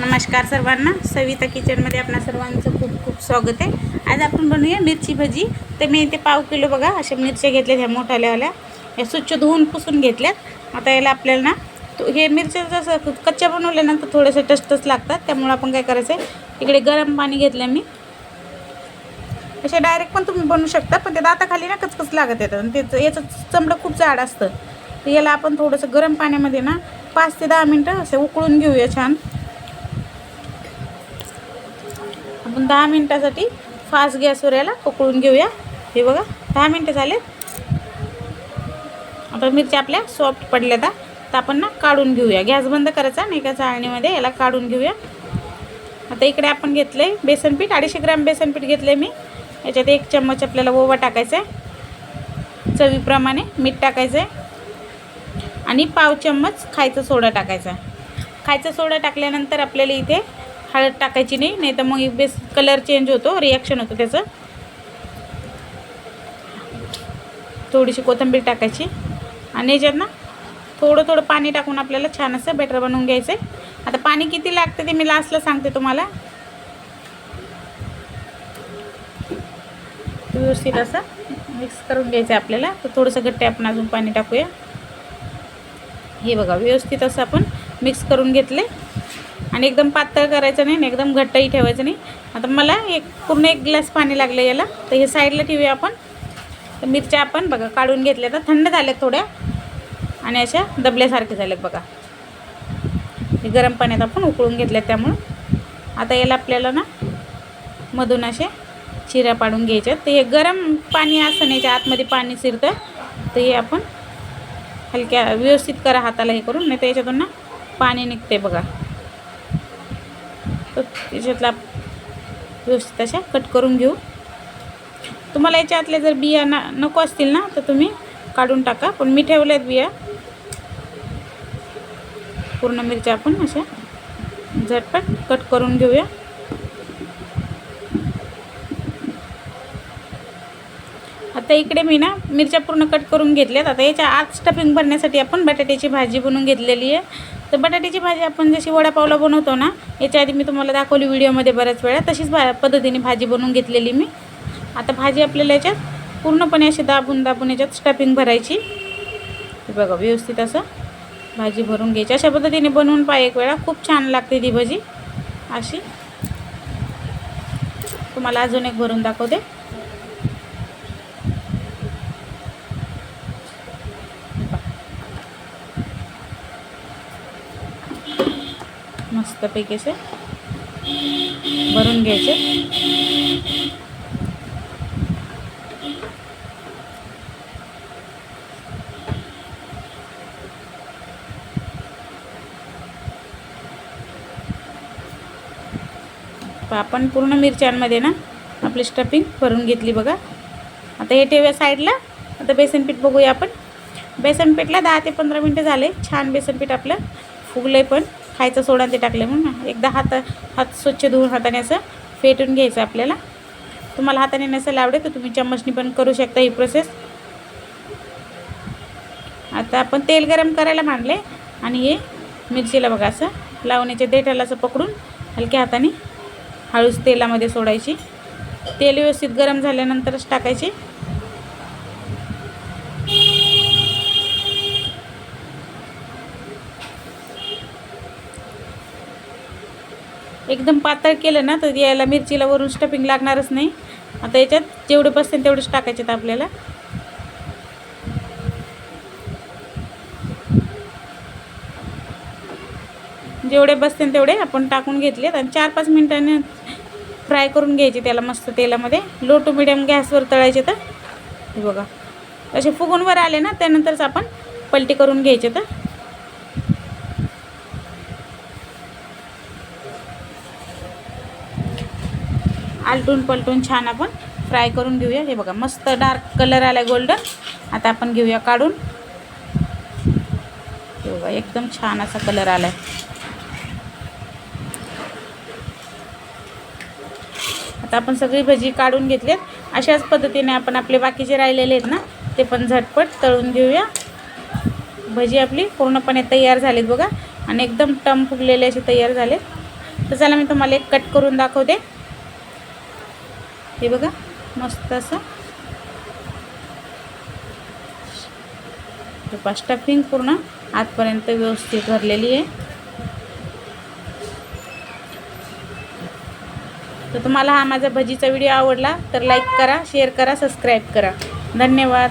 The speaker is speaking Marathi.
नमस्कार सर्वांना. सविता किचनमध्ये आपणा सर्वांचं खूप खूप स्वागत आहे. आज आपण बनवूया मिरची भजी. तर मी इथे पाव किलो बघा अशा मिरच्या घेतल्यात ह्या मोठ्याल्यावाल्या या स्वच्छ धुवून पुसून घेतल्यात. आता याला आपल्याला ना तो- हे मिरच्या जसं कच्च्या बनवल्यानंतर थोडेसे टस्टच लागतात. त्यामुळे आपण काय करायचं आहे इकडे गरम पाणी घेतलं मी. असे डायरेक्ट पण तुम्ही बनवू शकता पण ते दाताखाली ना कचकच लागत येतं. आणि त्याचं याचं चमडं खूप जाड असतं. तर याला आपण थोडंसं गरम पाण्यामध्ये ना पाच ते दहा मिनटं असं उकळून घेऊया छान. आपण दहा मिनटासाठी फास्ट गॅसवर याला उकळून घेऊया. हे बघा दहा मिनटं झाले. आता मिरच्या आपल्या सॉफ्ट पडल्या तर आपण ना काढून घेऊया. गॅस बंद करायचा नाही का चाळणीमध्ये. याला काढून घेऊया. आता इकडे आपण घेतलं आहे बेसन पीठ. अडीचशे ग्राम बेसन पीठ घेतलं आहे मी. याच्यात एक चम्मच आपल्याला ओवा टाकायचा आहे चवीप्रमाणे मीठ टाकायचं आहे आणि पाव चम्मच खायचा सोडा टाकायचा. खायचा सोडा टाकल्यानंतर आपल्याला इथे हळद टाकायची नाही नाही तर मग बेस कलर चेंज होतो रिॲक्शन होतं त्याचं. थोडीशी कोथिंबीर टाकायची. आणि याच्यात ना थोडं थोडं पाणी टाकून आपल्याला छान असं बेटर बनवून घ्यायचं आहे आता पाणी किती लागतं ते मी लास्टला सांगते तुम्हाला. व्यवस्थित असं मिक्स करून घ्यायचं आहे आपल्याला. तर थोडंसं गट्टे आपण अजून पाणी टाकूया. हे बघा व्यवस्थित असं आपण मिक्स करून घेतले आणि एकदम पातळ करायचं नाही आणि एकदम घट्टही ठेवायचं नाही. आता मला एक पूर्ण एक ग्लास पाणी लागलं याला. तर हे साईडला ठेवूया आपण. तर मिरच्या आपण बघा काढून घेतल्या तर थंड झाल्यात थोड्या. आणि अशा दबल्यासारख्या झाल्यात बघा. हे गरम पाण्यात आपण उकळून घेतल्या त्यामुळं. आता याला आपल्याला ना मधून असे चिऱ्या पाडून घ्यायच्यात तर हे गरम पाणी असं नाही याच्या आतमध्ये पाणी शिरतं. तर हे आपण हलक्या व्यवस्थित करा हाताला हे करून. नाही तर याच्यातून ना पाणी निघते बघा. तर त्याच्यातला व्यवस्थित अशा कट करून घेऊ. तुम्हाला याच्यातल्या जर बिया ना नको असतील ना तर तुम्ही काढून टाका. पण मी ठेवल्या आहेत बिया. पूर्ण मिरच्या आपण अशा झटपट कट करून घेऊया. आता इकडे मी ना मिरच्या पूर्ण कट करून घेतल्यात. आता याच्या आत स्टफिंग भरण्यासाठी आपण बटाट्याची भाजी बनवून घेतलेली आहे. तर बटाट्याची भाजी आपण जशी वडापावला बनवतो ना याच्या आधी मी तुम्हाला दाखवली व्हिडिओमध्ये बऱ्याच वेळा तशीच भा पद्धतीने भाजी बनवून घेतलेली मी. आता भाजी आपल्याला याच्यात पूर्णपणे अशी दाबून दाबून याच्यात स्टफिंग भरायची. बघा व्यवस्थित असं भाजी भरून घ्यायची. अशा पद्धतीने बनवून पाय एक वेळा खूप छान लागते ती भाजी. अशी. तुम्हाला अजून एक भरून दाखवते. मस्तपैकी असे भरून घ्यायचे. आपण पूर्ण मिरच्यांमध्ये ना आपली स्टफिंग भरून घेतली बघा. आता हे ठेवूया साईडला आता बेसन पीठ बघूया आपण. बेसन पीठला दहा ते पंधरा मिनटं झाले. छान बेसन पीठ आपलं फुगलं पण. खायचं सोडा ते टाकले म्हणून एकदा हात हात स्वच्छ धुवून हाताने असं फेटून घ्यायचं आपल्याला. तुम्हाला हाताने नसेल आवडेल तर तुम्ही चम्मचनी पण करू शकता ही प्रोसेस आता आपण तेल गरम करायला मांडले आणि हे मिरचीला बघा असं लावण्याच्या देठाला असं पकडून हलक्या हाताने हळूच तेलामध्ये सोडायची. तेल व्यवस्थित गरम झाल्यानंतरच टाकायचे. एकदम पातळ केलं ना तर याला मिरचीला वरून स्टफिंग लागणारच नाही. आता याच्यात जेवढे बसतील तेवढेच टाकायचे आहेत आपल्याला. जेवढे बसतील तेवढे आपण टाकून घेतलेत आणि चार पाच मिनिटांनी फ्राय करून घ्यायचे त्याला मस्त तेलामध्ये. लो टू मिडियम गॅसवर तळायचे तर. बघा. असे फुगूनवर आले ना त्यानंतरच आपण पलटी करून घ्यायचे तर. आलटून पलटून छान आपण फ्राय करून घेऊया. हे बघा मस्त डार्क कलर आला गोल्डन. आता आपण घेऊया काढून. हे बघा एकदम छान असा कलर आला आहे आता आपण सगळी भजी काढून घेतलीत. अशाच पद्धतीने आपण आपले बाकीचे राहिलेले आहेत ना ते पण झटपट तळून घेऊया. भजी आपली पूर्णपणे तयार झालीत बघा. आणि एकदम टम फुगलेले असे तयार झालेत. तर चला मी तुम्हाला एक कट करून दाखवते. हे बघा मस्त असं. स्टफिंग पूर्ण आतपर्यंत व्यवस्थित भरलेली आहे. तर तुम्हाला हा माझा भजीचा व्हिडिओ आवडला तर लाईक करा शेअर करा सबस्क्राईब करा. धन्यवाद.